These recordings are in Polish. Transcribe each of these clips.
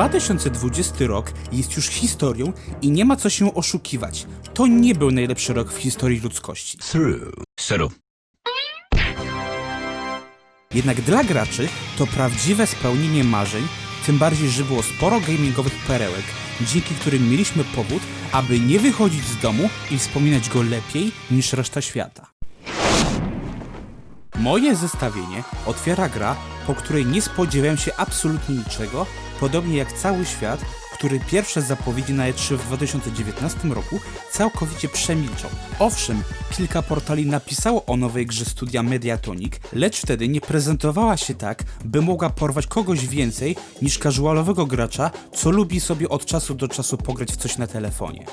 2020 rok jest już historią i nie ma co się oszukiwać. To nie był najlepszy rok w historii ludzkości. through. Settle. Jednak dla graczy to prawdziwe spełnienie marzeń, tym bardziej, że było sporo gamingowych perełek, dzięki którym mieliśmy powód, aby nie wychodzić z domu i wspominać go lepiej niż reszta świata. Moje zestawienie otwiera gra, po której nie spodziewałem się absolutnie niczego, podobnie jak cały świat, który pierwsze zapowiedzi na E3 w 2019 roku całkowicie przemilczał. Owszem, kilka portali napisało o nowej grze studia Mediatonic, lecz wtedy nie prezentowała się tak, by mogła porwać kogoś więcej niż casualowego gracza, co lubi sobie od czasu do czasu pograć w coś na telefonie.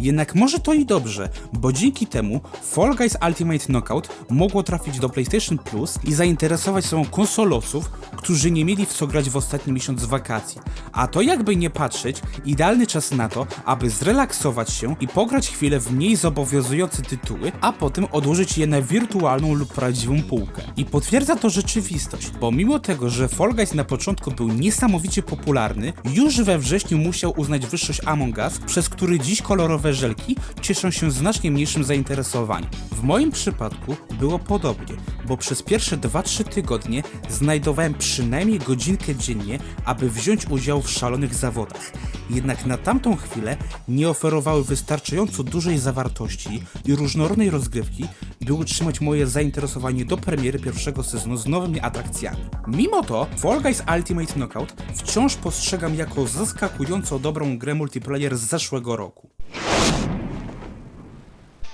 Jednak może to i dobrze, bo dzięki temu Fall Guys Ultimate Knockout mogło trafić do PlayStation Plus i zainteresować sobą konsolosów, którzy nie mieli w co grać w ostatni miesiąc wakacji. A to jakby nie patrzeć, idealny czas na to, aby zrelaksować się i pograć chwilę w mniej zobowiązujące tytuły, a potem odłożyć je na wirtualną lub prawdziwą półkę. I potwierdza to rzeczywistość, bo mimo tego, że Fall Guys na początku był niesamowicie popularny, już we wrześniu musiał uznać wyższość Among Us, przez który dziś kolorowe żelki cieszą się znacznie mniejszym zainteresowaniem. W moim przypadku było podobnie, bo przez pierwsze 2-3 tygodnie znajdowałem przynajmniej godzinkę dziennie, aby wziąć udział w szalonych zawodach. Jednak na tamtą chwilę nie oferowały wystarczająco dużej zawartości i różnorodnej rozgrywki, by utrzymać moje zainteresowanie do premiery pierwszego sezonu z nowymi atrakcjami. Mimo to Fall Guys Ultimate Knockout wciąż postrzegam jako zaskakująco dobrą grę multiplayer z zeszłego roku.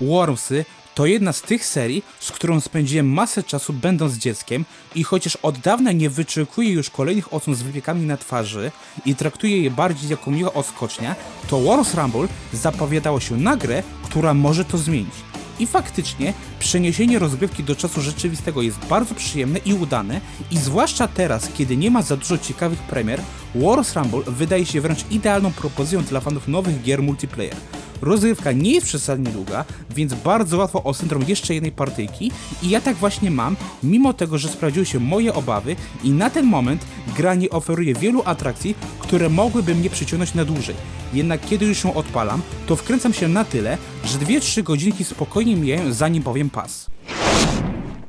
Wormsy to jedna z tych serii, z którą spędziłem masę czasu będąc dzieckiem i chociaż od dawna nie wyczekuję już kolejnych odsłon z wypiekami na twarzy i traktuję je bardziej jako miła odskocznia, to Worms Rumble zapowiadało się na grę, która może to zmienić. I faktycznie przeniesienie rozgrywki do czasu rzeczywistego jest bardzo przyjemne i udane i zwłaszcza teraz, kiedy nie ma za dużo ciekawych premier, Wars Rumble wydaje się wręcz idealną propozycją dla fanów nowych gier multiplayer. Rozgrywka nie jest przesadnie długa, więc bardzo łatwo o syndrom jeszcze jednej partyjki i ja tak właśnie mam, mimo tego, że sprawdziły się moje obawy i na ten moment gra nie oferuje wielu atrakcji, które mogłyby mnie przyciągnąć na dłużej. Jednak kiedy już ją odpalam, to wkręcam się na tyle, że 2-3 godzinki spokojnie mijają zanim powiem pas.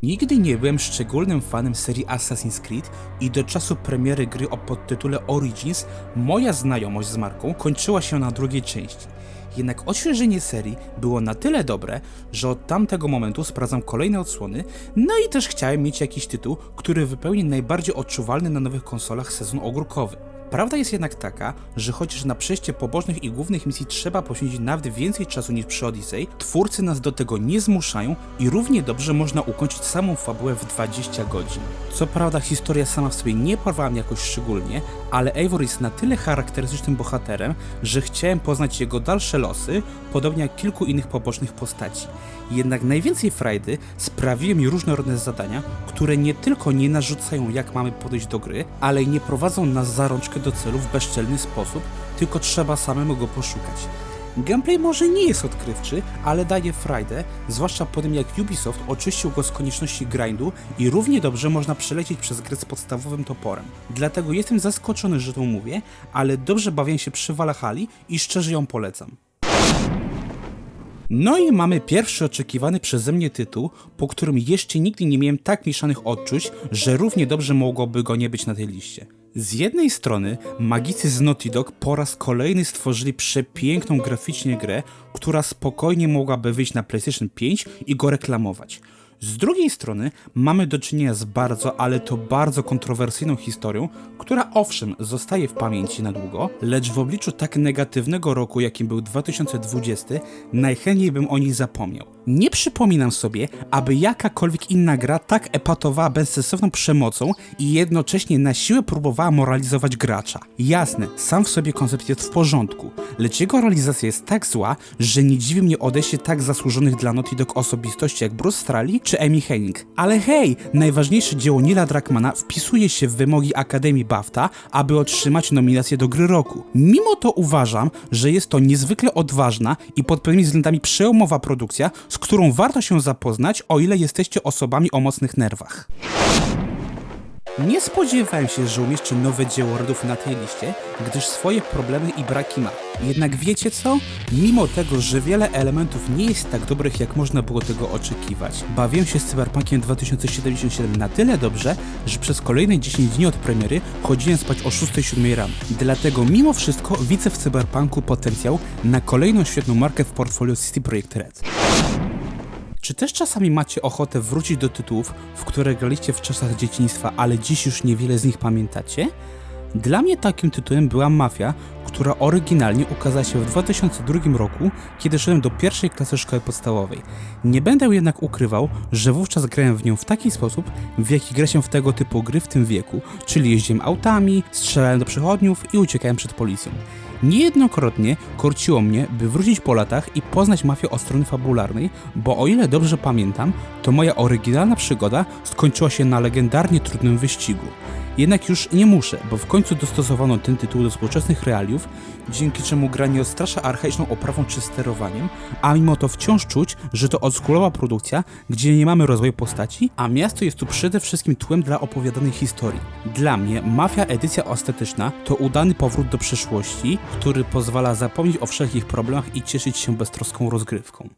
Nigdy nie byłem szczególnym fanem serii Assassin's Creed i do czasu premiery gry o podtytule Origins moja znajomość z marką kończyła się na drugiej części. Jednak odświeżenie serii było na tyle dobre, że od tamtego momentu sprawdzam kolejne odsłony, no i też chciałem mieć jakiś tytuł, który wypełni najbardziej odczuwalny na nowych konsolach sezon ogórkowy. Prawda jest jednak taka, że chociaż na przejście pobocznych i głównych misji trzeba poświęcić nawet więcej czasu niż przy Odyssey, twórcy nas do tego nie zmuszają i równie dobrze można ukończyć samą fabułę w 20 godzin. Co prawda historia sama w sobie nie porwała mnie jakoś szczególnie, ale Eivor jest na tyle charakterystycznym bohaterem, że chciałem poznać jego dalsze losy, podobnie jak kilku innych pobocznych postaci. Jednak najwięcej frajdy sprawiły mi różnorodne zadania, które nie tylko nie narzucają jak mamy podejść do gry, ale nie prowadzą nas za rączkę do celu w bezczelny sposób, tylko trzeba samemu go poszukać. Gameplay może nie jest odkrywczy, ale daje frajdę, zwłaszcza po tym jak Ubisoft oczyścił go z konieczności grindu i równie dobrze można przelecieć przez grę z podstawowym toporem. Dlatego jestem zaskoczony, że to mówię, ale dobrze bawię się przy Valhalla i szczerze ją polecam. No i mamy pierwszy oczekiwany przeze mnie tytuł, po którym jeszcze nigdy nie miałem tak mieszanych odczuć, że równie dobrze mogłoby go nie być na tej liście. Z jednej strony magicy z Naughty Dog po raz kolejny stworzyli przepiękną graficznie grę, która spokojnie mogłaby wyjść na PlayStation 5 i go reklamować. Z drugiej strony mamy do czynienia z bardzo, ale to bardzo kontrowersyjną historią, która owszem zostaje w pamięci na długo, lecz w obliczu tak negatywnego roku, jakim był 2020, najchętniej bym o niej zapomniał. Nie przypominam sobie, aby jakakolwiek inna gra tak epatowała bezsensowną przemocą i jednocześnie na siłę próbowała moralizować gracza. Jasne, sam w sobie koncept jest w porządku, lecz jego realizacja jest tak zła, że nie dziwi mnie odejście tak zasłużonych dla Naughty Dog osobistości jak Bruce Straley czy Amy Hennig. Ale hej, najważniejsze dzieło Nila Druckmana wpisuje się w wymogi Akademii BAFTA, aby otrzymać nominację do gry roku. Mimo to uważam, że jest to niezwykle odważna i pod pewnymi względami przełomowa produkcja, z którą warto się zapoznać, o ile jesteście osobami o mocnych nerwach. Nie spodziewałem się, że umieszczę nowe dzieło Redów na tej liście, gdyż swoje problemy i braki ma. Jednak wiecie co? Mimo tego, że wiele elementów nie jest tak dobrych, jak można było tego oczekiwać, bawiłem się z Cyberpunkiem 2077 na tyle dobrze, że przez kolejne 10 dni od premiery chodziłem spać o 6-7 rano. Dlatego mimo wszystko widzę w Cyberpunku potencjał na kolejną świetną markę w portfolio City Projekt Red. Czy też czasami macie ochotę wrócić do tytułów, w które graliście w czasach dzieciństwa, ale dziś już niewiele z nich pamiętacie? Dla mnie takim tytułem była Mafia, która oryginalnie ukazała się w 2002 roku, kiedy szedłem do pierwszej klasy szkoły podstawowej. Nie będę jednak ukrywał, że wówczas grałem w nią w taki sposób, w jaki gra się w tego typu gry w tym wieku, czyli jeździłem autami, strzelałem do przechodniów i uciekałem przed policją. Niejednokrotnie korciło mnie, by wrócić po latach i poznać mafię od strony fabularnej, bo o ile dobrze pamiętam, to moja oryginalna przygoda skończyła się na legendarnie trudnym wyścigu. Jednak już nie muszę, bo w końcu dostosowano ten tytuł do współczesnych realiów, dzięki czemu gra nie odstrasza archaiczną oprawą czy sterowaniem, a mimo to wciąż czuć, że to oldschoolowa produkcja, gdzie nie mamy rozwoju postaci, a miasto jest tu przede wszystkim tłem dla opowiadanej historii. Dla mnie Mafia edycja ostateczna to udany powrót do przeszłości, który pozwala zapomnieć o wszelkich problemach i cieszyć się beztroską rozgrywką.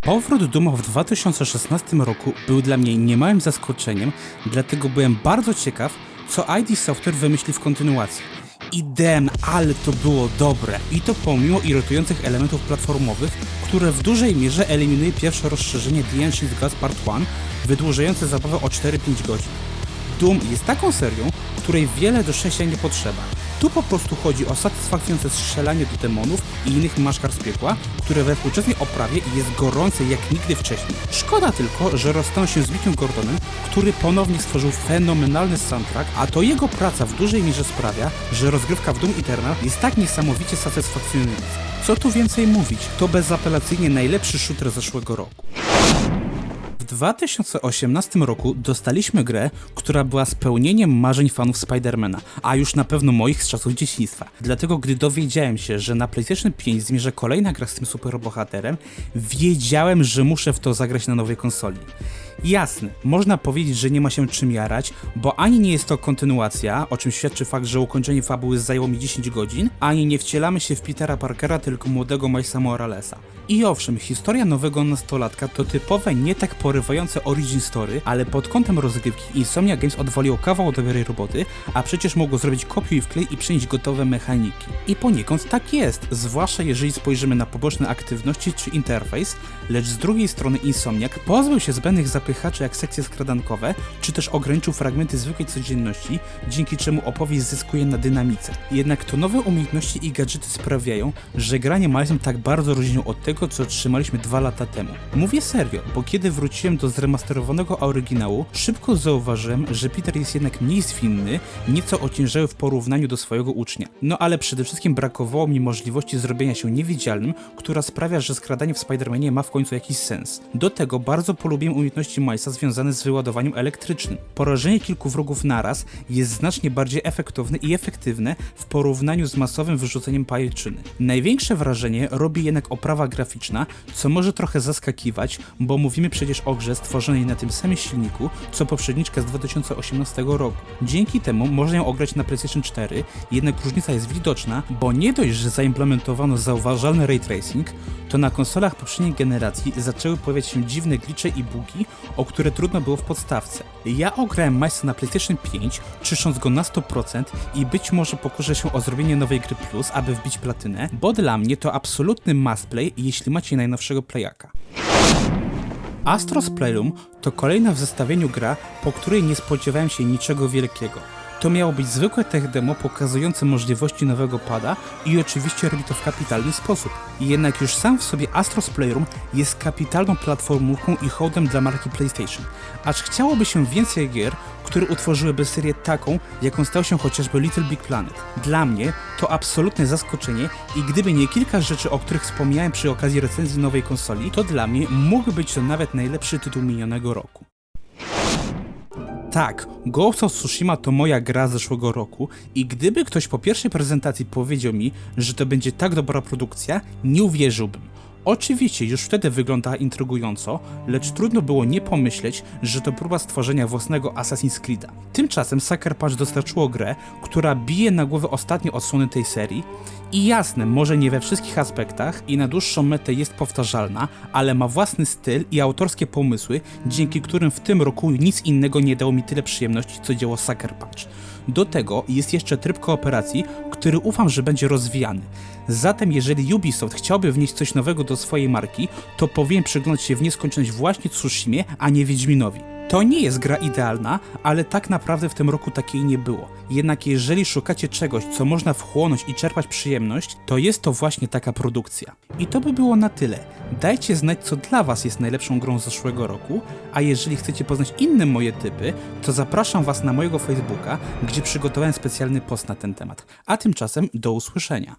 Powrót Duma w 2016 roku był dla mnie niemałym zaskoczeniem, dlatego byłem bardzo ciekaw, co ID Software wymyśli w kontynuacji. Idem, ale to było dobre. I to pomimo irytujących elementów platformowych, które w dużej mierze eliminuje pierwsze rozszerzenie The Ancient Part 1, wydłużające zabawę o 4-5 godzin. Doom jest taką serią, której wiele do szczęścia nie potrzeba. Tu po prostu chodzi o satysfakcjonujące strzelanie do demonów i innych maszkar z piekła, które we współczesnej oprawie jest gorące jak nigdy wcześniej. Szkoda tylko, że rozstaną się z Mickiem Gordonem, który ponownie stworzył fenomenalny soundtrack, a to jego praca w dużej mierze sprawia, że rozgrywka w Doom Eternal jest tak niesamowicie satysfakcjonująca. Co tu więcej mówić, to bezapelacyjnie najlepszy shooter zeszłego roku. W 2018 roku dostaliśmy grę, która była spełnieniem marzeń fanów Spidermana, a już na pewno moich z czasów dzieciństwa. Dlatego gdy dowiedziałem się, że na PlayStation 5 zmierza kolejna gra z tym superbohaterem, wiedziałem, że muszę w to zagrać na nowej konsoli. Jasne, można powiedzieć, że nie ma się czym jarać, bo ani nie jest to kontynuacja, o czym świadczy fakt, że ukończenie fabuły zajęło mi 10 godzin, ani nie wcielamy się w Petera Parkera, tylko młodego Milesa Moralesa. I owszem, historia nowego nastolatka to typowe, nie tak porywające origin story, ale pod kątem rozgrywki Insomnia Games odwaliło kawał dobrej roboty, a przecież mogło zrobić kopiuj i wklej i przynieść gotowe mechaniki. I poniekąd tak jest, zwłaszcza jeżeli spojrzymy na poboczne aktywności czy interfejs, lecz z drugiej strony Insomniak pozbył się zbędnych zapychaczy jak sekcje skradankowe, czy też ograniczył fragmenty zwykłej codzienności, dzięki czemu opowieść zyskuje na dynamice. Jednak to nowe umiejętności i gadżety sprawiają, że granie Milesem tak bardzo różnią od tego, co otrzymaliśmy dwa lata temu. Mówię serio, bo kiedy wróciłem do zremasterowanego oryginału, szybko zauważyłem, że Peter jest jednak mniej zwinny, nieco ociężały w porównaniu do swojego ucznia. No ale przede wszystkim brakowało mi możliwości zrobienia się niewidzialnym, która sprawia, że skradanie w Spider-Manie ma w końcu jakiś sens. Do tego bardzo polubiłem umiejętności Milesa związane z wyładowaniem elektrycznym. Porażenie kilku wrogów naraz jest znacznie bardziej efektowne i efektywne w porównaniu z masowym wyrzuceniem pajęczyny. Największe wrażenie robi jednak oprawa graficzna, co może trochę zaskakiwać, bo mówimy przecież o grze stworzonej na tym samym silniku, co poprzedniczka z 2018 roku. Dzięki temu można ją ograć na PlayStation 4, jednak różnica jest widoczna, bo nie dość, że zaimplementowano zauważalny ray tracing, to na konsolach poprzedniej generacji zaczęły pojawiać się dziwne glitche i bugi, o które trudno było w podstawce. Ja ograłem Majsa na PlayStation 5, czyszcząc go na 100% i być może pokuszę się o zrobienie nowej gry Plus, aby wbić platynę, bo dla mnie to absolutny must play, jeśli macie najnowszego playaka. Astros Playroom to kolejna w zestawieniu gra, po której nie spodziewałem się niczego wielkiego. To miało być zwykłe tech demo pokazujące możliwości nowego pada i oczywiście robi to w kapitalny sposób. Jednak już sam w sobie Astros Playroom jest kapitalną platformówką i hołdem dla marki PlayStation. Aż chciałoby się więcej gier, które utworzyłyby serię taką, jaką stał się chociażby Little Big Planet. Dla mnie to absolutne zaskoczenie i gdyby nie kilka rzeczy, o których wspomniałem przy okazji recenzji nowej konsoli, to dla mnie mógł być to nawet najlepszy tytuł minionego roku. Tak, Ghost of Tsushima to moja gra z zeszłego roku i gdyby ktoś po pierwszej prezentacji powiedział mi, że to będzie tak dobra produkcja, nie uwierzyłbym. Oczywiście już wtedy wyglądała intrygująco, lecz trudno było nie pomyśleć, że to próba stworzenia własnego Assassin's Creed'a. Tymczasem Sucker Punch dostarczyło grę, która bije na głowę ostatnie odsłony tej serii i jasne, może nie we wszystkich aspektach i na dłuższą metę jest powtarzalna, ale ma własny styl i autorskie pomysły, dzięki którym w tym roku nic innego nie dało mi tyle przyjemności, co dzieło Sucker Punch. Do tego jest jeszcze tryb kooperacji, który ufam, że będzie rozwijany. Zatem jeżeli Ubisoft chciałby wnieść coś nowego do swojej marki, to powinien przyglądać się w nieskończoność właśnie Tsushimie, a nie Wiedźminowi. To nie jest gra idealna, ale tak naprawdę w tym roku takiej nie było. Jednak jeżeli szukacie czegoś, co można wchłonąć i czerpać przyjemność, to jest to właśnie taka produkcja. I to by było na tyle. Dajcie znać, co dla Was jest najlepszą grą z zeszłego roku, a jeżeli chcecie poznać inne moje typy, to zapraszam Was na mojego Facebooka, gdzie przygotowałem specjalny post na ten temat. A tymczasem do usłyszenia.